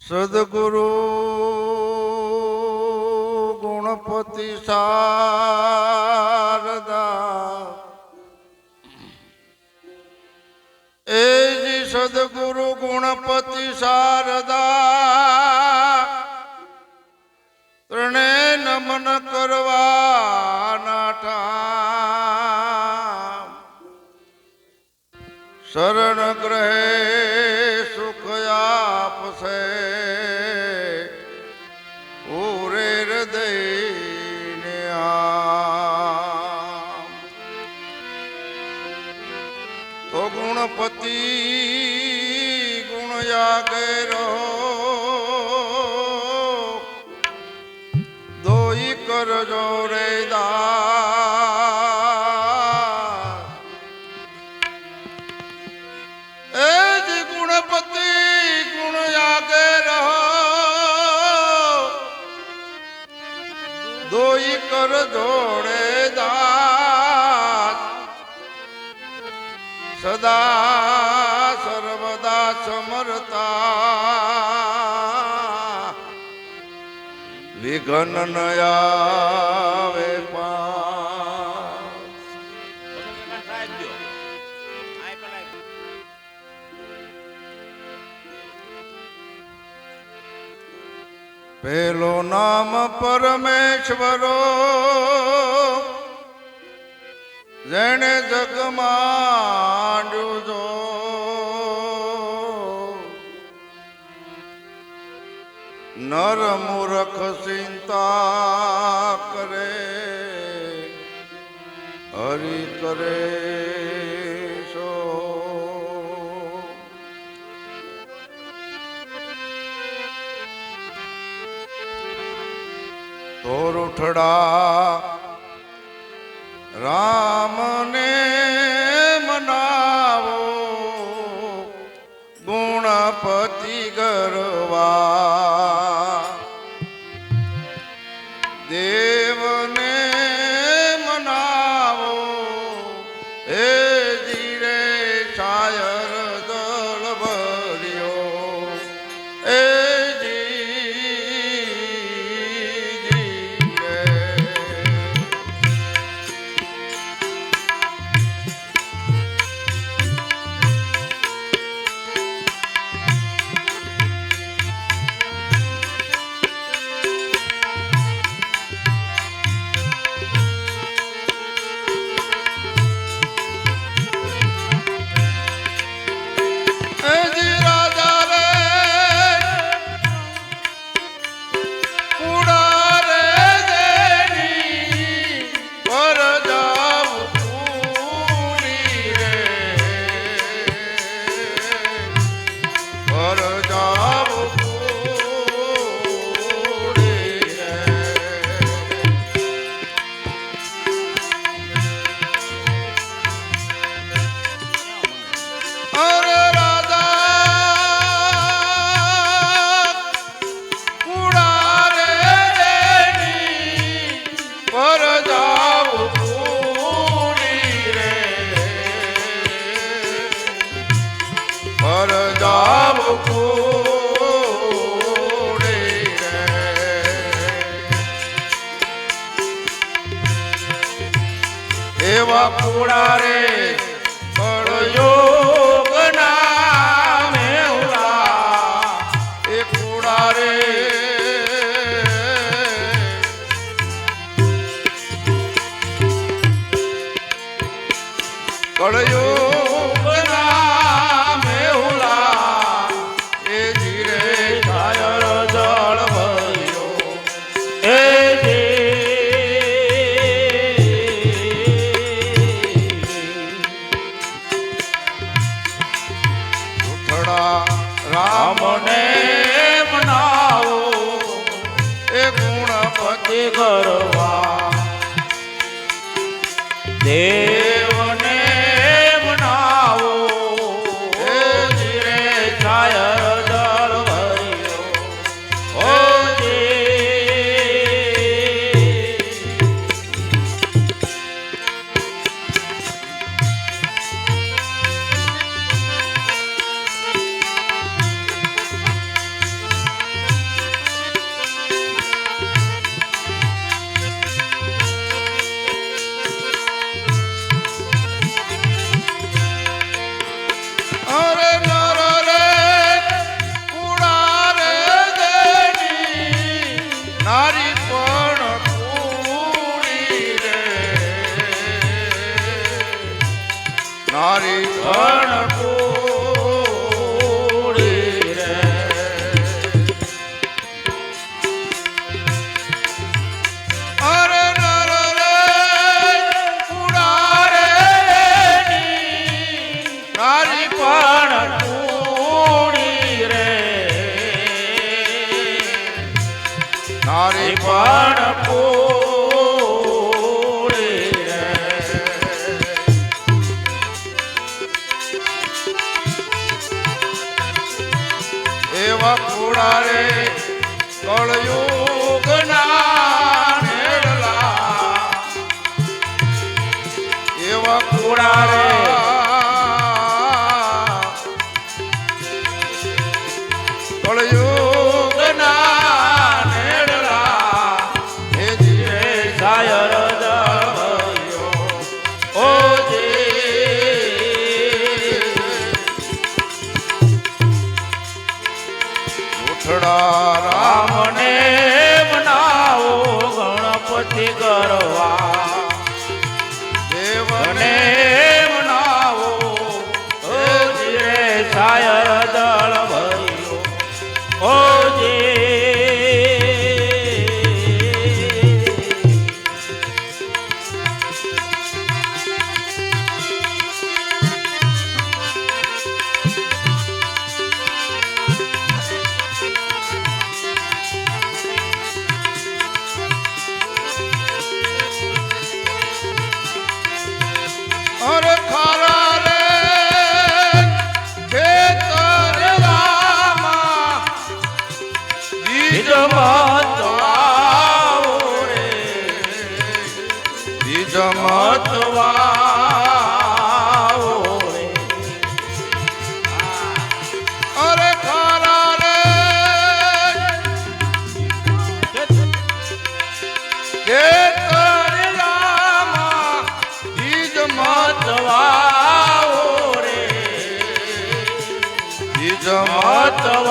સદગુરુ day. સદા સર્વદા સમરતા વિઘન નયાવે પેલો નામ પરમેશ્વરો જેણે જગ માંડ્યું જો. નર મૂરખ ચિંતા કરે હરી કરે તોર ઉઠડા રામને મનાવો ગુણપત રામ કોડે એવા પૂરા રે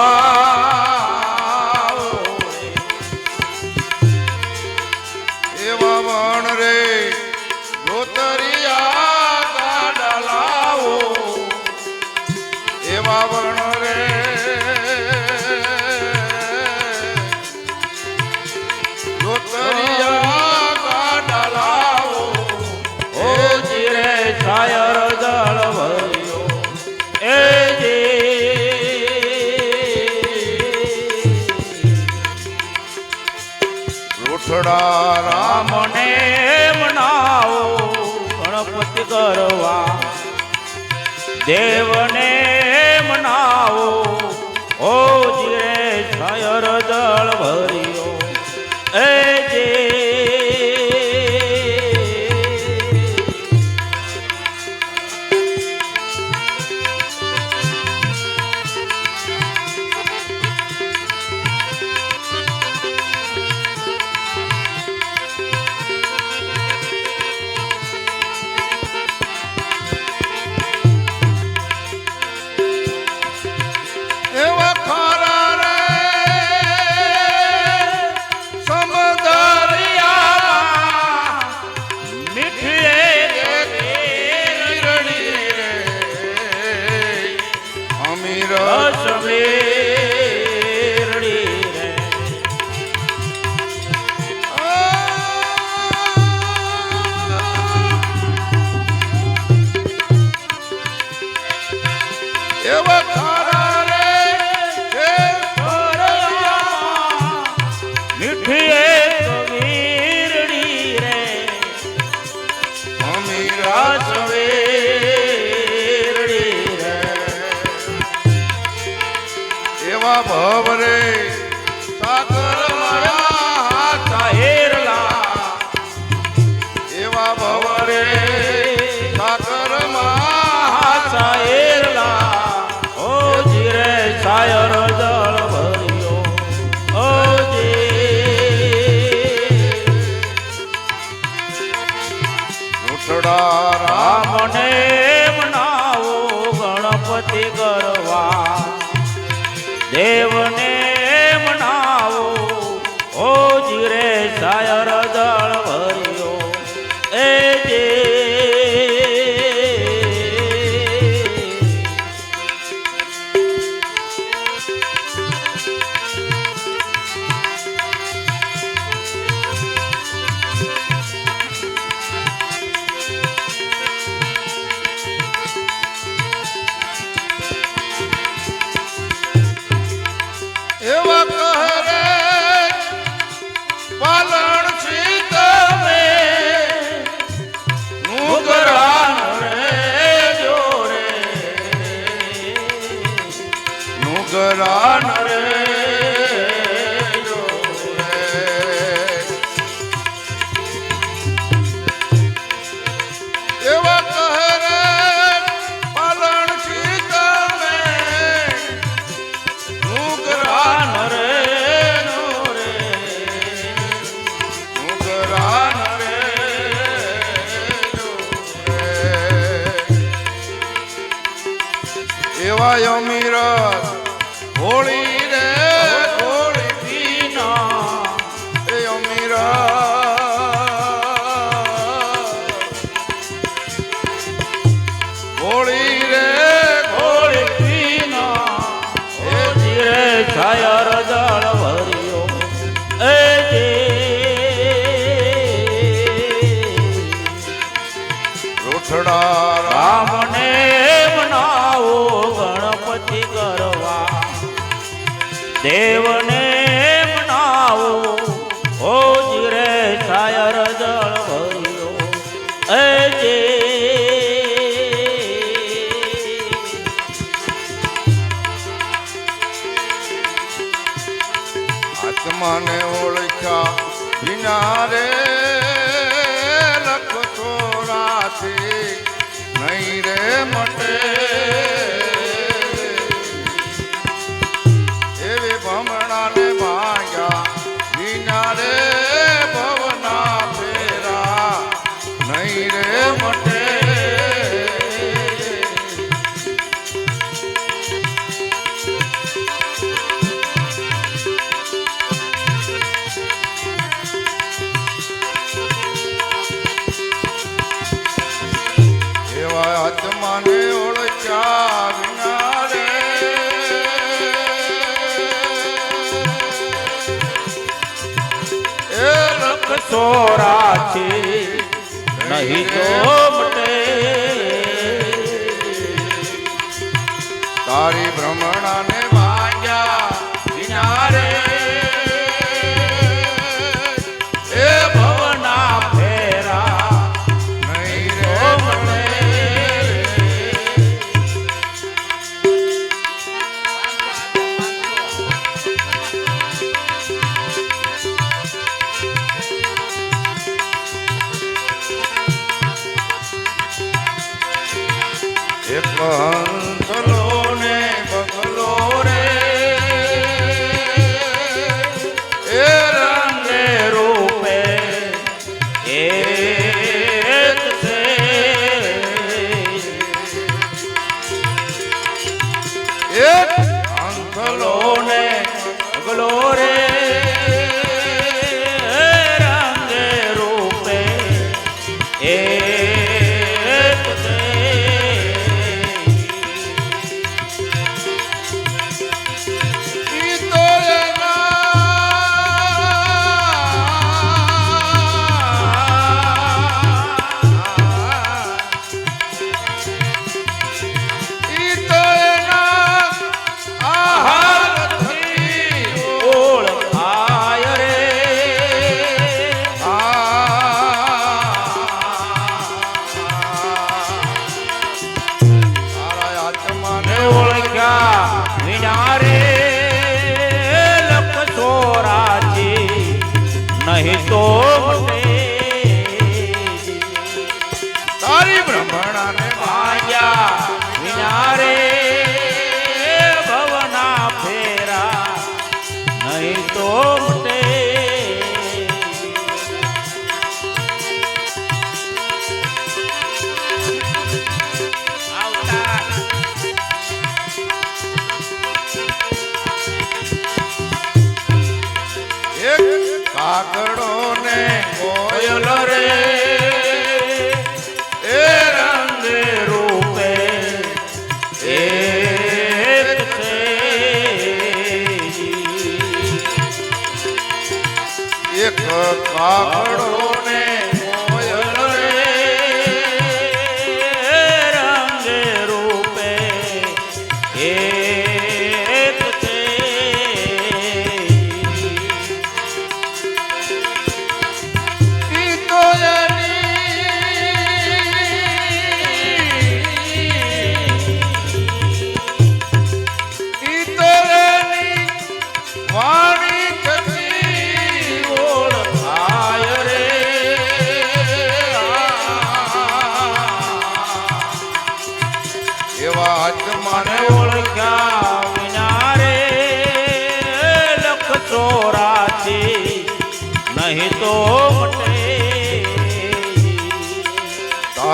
Allah પૂર્ણા રામને મનાવો ગણપતિ કરવા દેવને મનાવો ઓ જીરે સાયર દળ ભર્યો. એ આત્માને ઓળખ્યા વિના રે মোটে છે નહીં તો મટે. તારી ભ્રમણા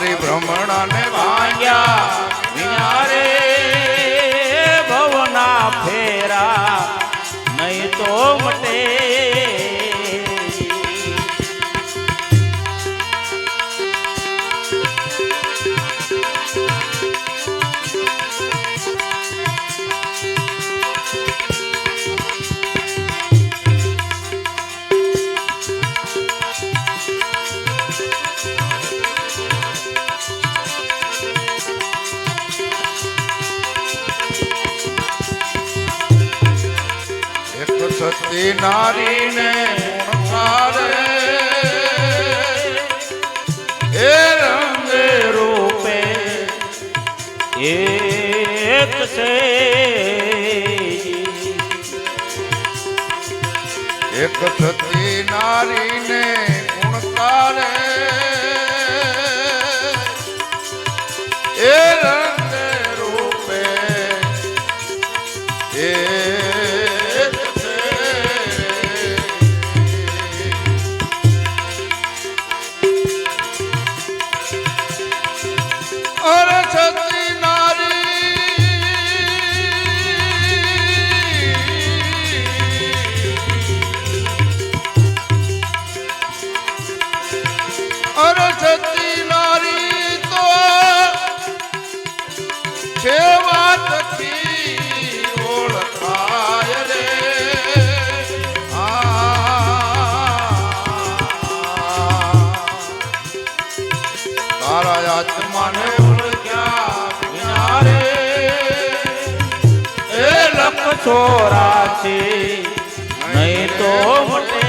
હરિભ્રમણ ને વાંગ્યા. તે નારીને ગુણકારે એ રંગે રૂપે એક સે એક થતી નારીને ગુણકારે. મારા આત્માને ઓળખ્યા એ લંબ છોરા છે નહીં તો મને